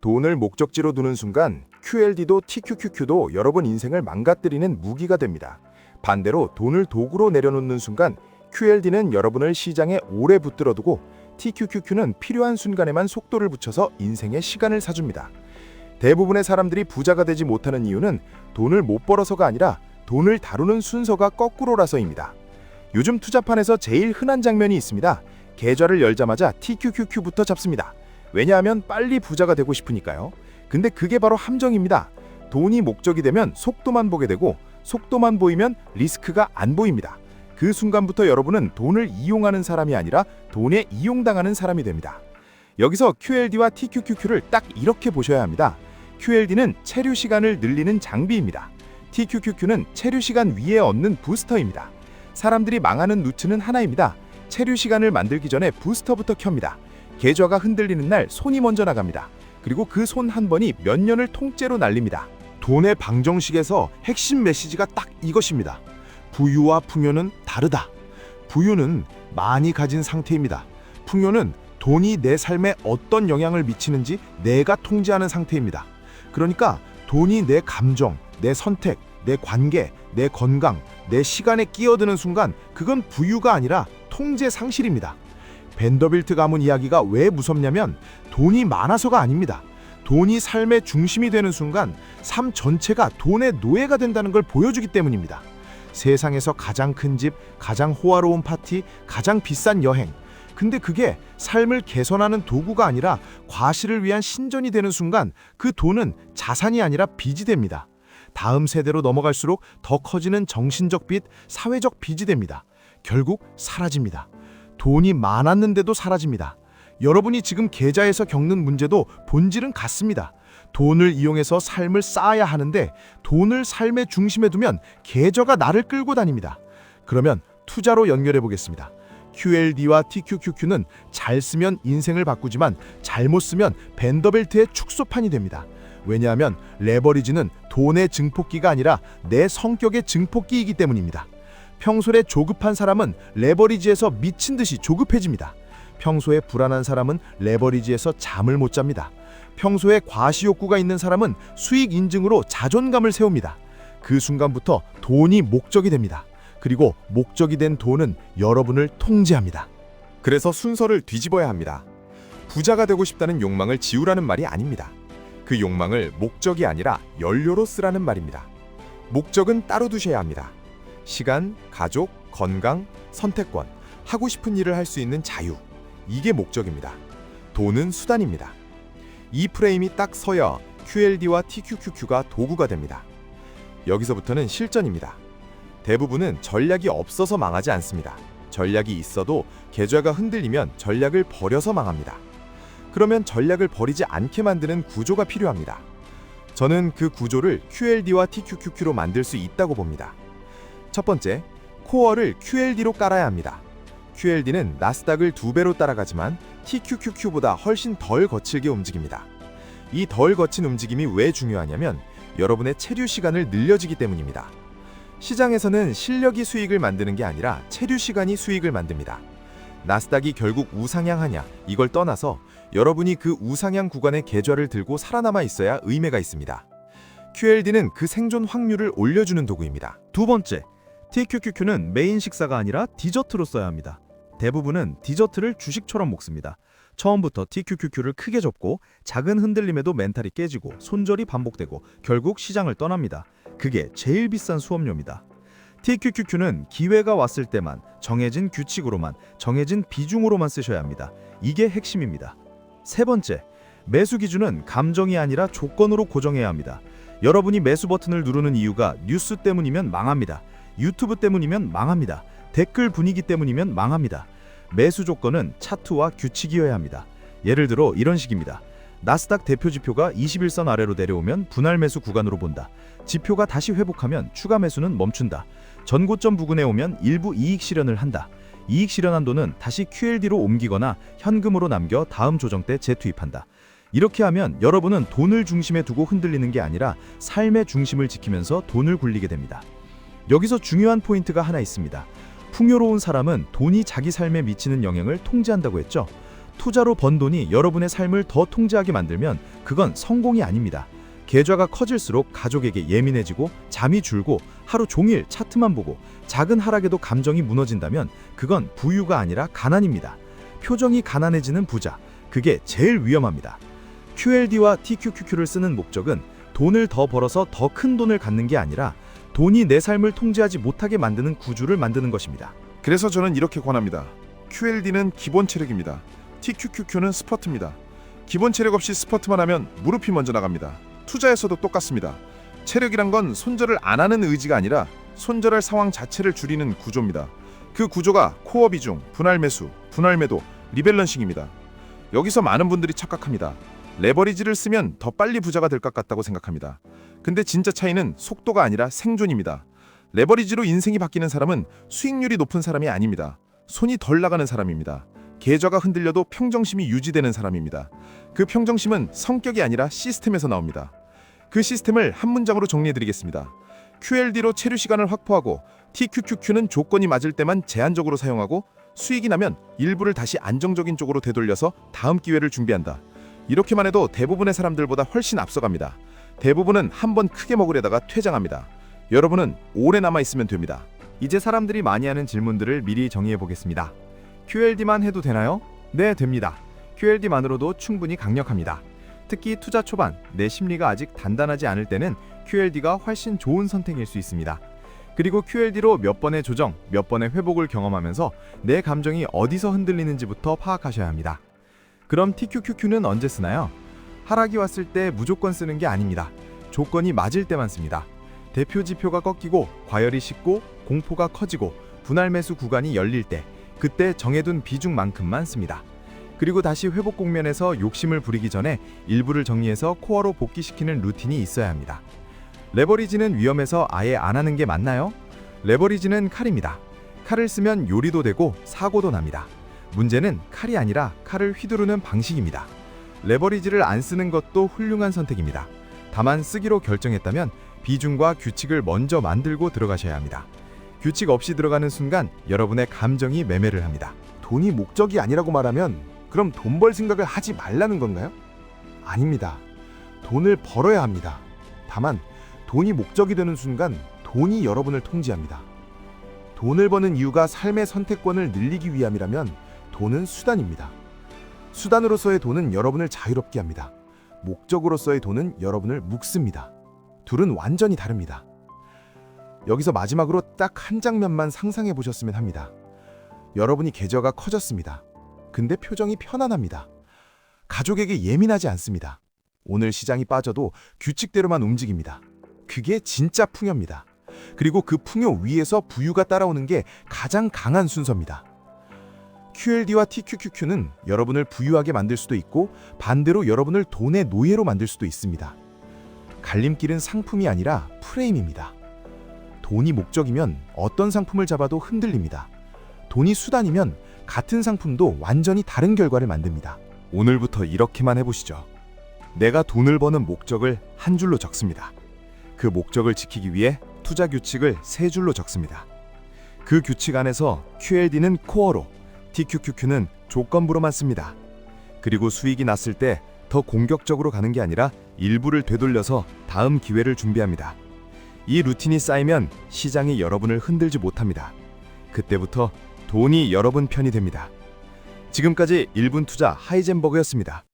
돈을 목적지로 두는 순간 QLD도 TQQQ도 여러분 인생을 망가뜨리는 무기가 됩니다. 반대로 돈을 도구로 내려놓는 순간 QLD는 여러분을 시장에 오래 붙들어 두고 TQQQ는 필요한 순간에만 속도를 붙여서 인생의 시간을 사줍니다. 대부분의 사람들이 부자가 되지 못하는 이유는 돈을 못 벌어서가 아니라 돈을 다루는 순서가 거꾸로라서입니다. 요즘 투자판에서 제일 흔한 장면이 있습니다. 계좌를 열자마자 TQQQ부터 잡습니다. 왜냐하면 빨리 부자가 되고 싶으니까요. 근데 그게 바로 함정입니다. 돈이 목적이 되면 속도만 보게 되고 속도만 보이면 리스크가 안 보입니다. 그 순간부터 여러분은 돈을 이용하는 사람이 아니라 돈에 이용당하는 사람이 됩니다. 여기서 QLD와 TQQQ를 딱 이렇게 보셔야 합니다. QLD는 체류 시간을 늘리는 장비입니다. TQQQ는 체류 시간 위에 얻는 부스터입니다. 사람들이 망하는 루트는 하나입니다. 체류 시간을 만들기 전에 부스터부터 켭니다. 계좌가 흔들리는 날 손이 먼저 나갑니다. 그리고 그 손 한 번이 몇 년을 통째로 날립니다. 돈의 방정식에서 핵심 메시지가 딱 이것입니다. 부유와 풍요는 다르다. 부유는 많이 가진 상태입니다. 풍요는 돈이 내 삶에 어떤 영향을 미치는지 내가 통제하는 상태입니다. 그러니까 돈이 내 감정, 내 선택, 내 관계, 내 건강, 내 시간에 끼어드는 순간 그건 부유가 아니라 통제 상실입니다. 벤더빌트 가문 이야기가 왜 무섭냐면 돈이 많아서가 아닙니다. 돈이 삶의 중심이 되는 순간 삶 전체가 돈의 노예가 된다는 걸 보여주기 때문입니다. 세상에서 가장 큰 집, 가장 호화로운 파티, 가장 비싼 여행. 근데 그게 삶을 개선하는 도구가 아니라 과실을 위한 신전이 되는 순간 그 돈은 자산이 아니라 빚이 됩니다. 다음 세대로 넘어갈수록 더 커지는 정신적 빚, 사회적 빚이 됩니다. 결국 사라집니다. 돈이 많았는데도 사라집니다. 여러분이 지금 계좌에서 겪는 문제도 본질은 같습니다. 돈을 이용해서 삶을 쌓아야 하는데 돈을 삶의 중심에 두면 계좌가 나를 끌고 다닙니다. 그러면 투자로 연결해 보겠습니다. QLD와 TQQQ는 잘 쓰면 인생을 바꾸지만 잘못 쓰면 벤더벨트의 축소판이 됩니다. 왜냐하면 레버리지는 돈의 증폭기가 아니라 내 성격의 증폭기이기 때문입니다. 평소에 조급한 사람은 레버리지에서 미친 듯이 조급해집니다. 평소에 불안한 사람은 레버리지에서 잠을 못 잡니다. 평소에 과시욕구가 있는 사람은 수익 인증으로 자존감을 세웁니다. 그 순간부터 돈이 목적이 됩니다. 그리고 목적이 된 돈은 여러분을 통제합니다. 그래서 순서를 뒤집어야 합니다. 부자가 되고 싶다는 욕망을 지우라는 말이 아닙니다. 그 욕망을 목적이 아니라 연료로 쓰라는 말입니다. 목적은 따로 두셔야 합니다. 시간, 가족, 건강, 선택권, 하고 싶은 일을 할 수 있는 자유. 이게 목적입니다. 돈은 수단입니다. 이 프레임이 딱 서야 QLD와 TQQQ가 도구가 됩니다. 여기서부터는 실전입니다. 대부분은 전략이 없어서 망하지 않습니다. 전략이 있어도 계좌가 흔들리면 전략을 버려서 망합니다. 그러면 전략을 버리지 않게 만드는 구조가 필요합니다. 저는 그 구조를 QLD와 TQQQ로 만들 수 있다고 봅니다. 첫 번째, 코어를 QLD로 깔아야 합니다. QLD는 나스닥을 두 배로 따라가지만 TQQQ보다 훨씬 덜 거칠게 움직입니다. 이 덜 거친 움직임이 왜 중요하냐면 여러분의 체류 시간을 늘려주기 때문입니다. 시장에서는 실력이 수익을 만드는 게 아니라 체류 시간이 수익을 만듭니다. 나스닥이 결국 우상향하냐 이걸 떠나서 여러분이 그 우상향 구간의 계좌를 들고 살아남아 있어야 의미가 있습니다. QLD는 그 생존 확률을 올려주는 도구입니다. 두 번째, TQQQ는 메인 식사가 아니라 디저트로 써야 합니다. 대부분은 디저트를 주식처럼 먹습니다. 처음부터 TQQQ를 크게 접고 작은 흔들림에도 멘탈이 깨지고 손절이 반복되고 결국 시장을 떠납니다. 그게 제일 비싼 수업료입니다. TQQQ는 기회가 왔을 때만 정해진 규칙으로만 정해진 비중으로만 쓰셔야 합니다. 이게 핵심입니다. 세 번째, 매수 기준은 감정이 아니라 조건으로 고정해야 합니다. 여러분이 매수 버튼을 누르는 이유가 뉴스 때문이면 망합니다. 유튜브 때문이면 망합니다. 댓글 분위기 때문이면 망합니다. 매수 조건은 차트와 규칙이어야 합니다. 예를 들어 이런 식입니다. 나스닥 대표 지표가 21선 아래로 내려오면 분할 매수 구간으로 본다. 지표가 다시 회복하면 추가 매수는 멈춘다. 전고점 부근에 오면 일부 이익 실현을 한다. 이익 실현한 돈은 다시 QLD로 옮기거나 현금으로 남겨 다음 조정 때 재투입한다. 이렇게 하면 여러분은 돈을 중심에 두고 흔들리는 게 아니라 삶의 중심을 지키면서 돈을 굴리게 됩니다. 여기서 중요한 포인트가 하나 있습니다. 풍요로운 사람은 돈이 자기 삶에 미치는 영향을 통제한다고 했죠. 투자로 번 돈이 여러분의 삶을 더 통제하게 만들면 그건 성공이 아닙니다. 계좌가 커질수록 가족에게 예민해지고 잠이 줄고 하루 종일 차트만 보고 작은 하락에도 감정이 무너진다면 그건 부유가 아니라 가난입니다. 표정이 가난해지는 부자, 그게 제일 위험합니다. QLD와 TQQQ를 쓰는 목적은 돈을 더 벌어서 더 큰 돈을 갖는 게 아니라 돈이 내 삶을 통제하지 못하게 만드는 구조를 만드는 것입니다. 그래서 저는 이렇게 권합니다. QLD는 기본 체력입니다. TQQQ는 스퍼트입니다. 기본 체력 없이 스퍼트만 하면 무릎이 먼저 나갑니다. 투자에서도 똑같습니다. 체력이란 건 손절을 안 하는 의지가 아니라 손절할 상황 자체를 줄이는 구조입니다. 그 구조가 코어 비중, 분할 매수, 분할 매도, 리밸런싱입니다. 여기서 많은 분들이 착각합니다. 레버리지를 쓰면 더 빨리 부자가 될 것 같다고 생각합니다. 근데 진짜 차이는 속도가 아니라 생존입니다. 레버리지로 인생이 바뀌는 사람은 수익률이 높은 사람이 아닙니다. 손이 덜 나가는 사람입니다. 계좌가 흔들려도 평정심이 유지되는 사람입니다. 그 평정심은 성격이 아니라 시스템에서 나옵니다. 그 시스템을 한 문장으로 정리해 드리겠습니다. QLD로 체류 시간을 확보하고 TQQQ는 조건이 맞을 때만 제한적으로 사용하고 수익이 나면 일부를 다시 안정적인 쪽으로 되돌려서 다음 기회를 준비한다. 이렇게만 해도 대부분의 사람들보다 훨씬 앞서갑니다. 대부분은 한 번 크게 먹으려다가 퇴장합니다. 여러분은 오래 남아 있으면 됩니다. 이제 사람들이 많이 하는 질문들을 미리 정의해 보겠습니다. QLD만 해도 되나요? 네, 됩니다. QLD만으로도 충분히 강력합니다. 특히 투자 초반 내 심리가 아직 단단하지 않을 때는 QLD가 훨씬 좋은 선택일 수 있습니다. 그리고 QLD로 몇 번의 조정, 몇 번의 회복을 경험하면서 내 감정이 어디서 흔들리는지부터 파악하셔야 합니다. 그럼 TQQQ는 언제 쓰나요? 하락이 왔을 때 무조건 쓰는 게 아닙니다. 조건이 맞을 때만 씁니다. 대표 지표가 꺾이고 과열이 식고 공포가 커지고 분할 매수 구간이 열릴 때 그때 정해둔 비중만큼만 씁니다. 그리고 다시 회복 국면에서 욕심을 부리기 전에 일부를 정리해서 코어로 복귀시키는 루틴이 있어야 합니다. 레버리지는 위험해서 아예 안 하는 게 맞나요? 레버리지는 칼입니다. 칼을 쓰면 요리도 되고 사고도 납니다. 문제는 칼이 아니라 칼을 휘두르는 방식입니다. 레버리지를 안 쓰는 것도 훌륭한 선택입니다. 다만 쓰기로 결정했다면 비중과 규칙을 먼저 만들고 들어가셔야 합니다. 규칙 없이 들어가는 순간 여러분의 감정이 매매를 합니다. 돈이 목적이 아니라고 말하면 그럼 돈 벌 생각을 하지 말라는 건가요? 아닙니다. 돈을 벌어야 합니다. 다만 돈이 목적이 되는 순간 돈이 여러분을 통제합니다. 돈을 버는 이유가 삶의 선택권을 늘리기 위함이라면 돈은 수단입니다. 수단으로서의 돈은 여러분을 자유롭게 합니다. 목적으로서의 돈은 여러분을 묶습니다. 둘은 완전히 다릅니다. 여기서 마지막으로 딱 한 장면만 상상해 보셨으면 합니다. 여러분이 계좌가 커졌습니다. 근데 표정이 편안합니다. 가족에게 예민하지 않습니다. 오늘 시장이 빠져도 규칙대로만 움직입니다. 그게 진짜 풍요입니다. 그리고 그 풍요 위에서 부유가 따라오는 게 가장 강한 순서입니다. QLD와 TQQQ는 여러분을 부유하게 만들 수도 있고 반대로 여러분을 돈의 노예로 만들 수도 있습니다. 갈림길은 상품이 아니라 프레임입니다. 돈이 목적이면 어떤 상품을 잡아도 흔들립니다. 돈이 수단이면 같은 상품도 완전히 다른 결과를 만듭니다. 오늘부터 이렇게만 해보시죠. 내가 돈을 버는 목적을 한 줄로 적습니다. 그 목적을 지키기 위해 투자 규칙을 세 줄로 적습니다. 그 규칙 안에서 QLD는 코어로, TQQQ는 조건부로만 씁니다. 그리고 수익이 났을 때 더 공격적으로 가는 게 아니라 일부를 되돌려서 다음 기회를 준비합니다. 이 루틴이 쌓이면 시장이 여러분을 흔들지 못합니다. 그때부터 돈이 여러분 편이 됩니다. 지금까지 1분 투자 하이젠버그였습니다.